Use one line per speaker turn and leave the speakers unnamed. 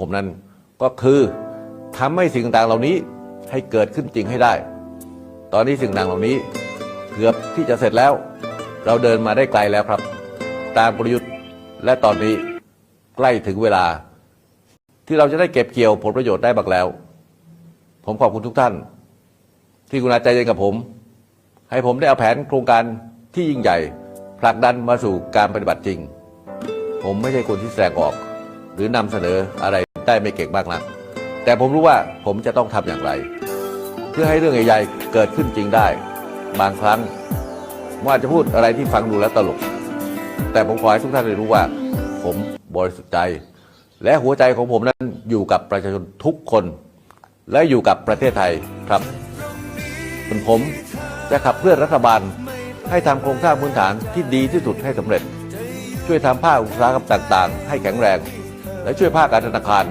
ผมนั้น ก็คือทำให้สิ่งต่างเหล่านี้ให้เกิดขึ้นจริงให้ได้ ตอนนี้สิ่งต่างเหล่านี้เกือบที่จะเสร็จแล้ว เราเดินมาได้ไกลแล้วครับ ตามกลยุทธ์และตอนนี้ใกล้ถึงเวลา ที่เราจะได้เก็บเกี่ยวผลประโยชน์ได้บักแล้ว ผมขอบคุณทุกท่าน ที่คุณอาใจเย็นกับผม ให้ผมได้เอาแผนโครงการที่ยิ่งใหญ่ผลักดันมาสู่การปฏิบัติจริง ผมไม่ใช่คนที่แสดงออก หรือนำเสนออะไร ได้ไม่เก่งมากนักแต่ผมรู้ว่าผมจะต้องทำอย่างไร เพื่อให้เรื่องใหญ่ๆเกิดขึ้นจริงได้ บางครั้งว่าจะพูดอะไรที่ฟังดูแล้วตลก แต่ผมขอให้ทุกท่านได้รู้ว่า ผมบริสุทธิ์ใจ และหัวใจของผมนั้นอยู่กับประชาชนทุกคน และอยู่กับประเทศไทยครับส่วนผมจะขับเคลื่อนรัฐบาลให้ทำโครงสร้างพื้นฐานที่ดีที่สุดให้สำเร็จ ช่วยทำภาคอุตสาหกรรมต่าง ๆ ให้แข็งแรง และช่วยภาคการธนาคาร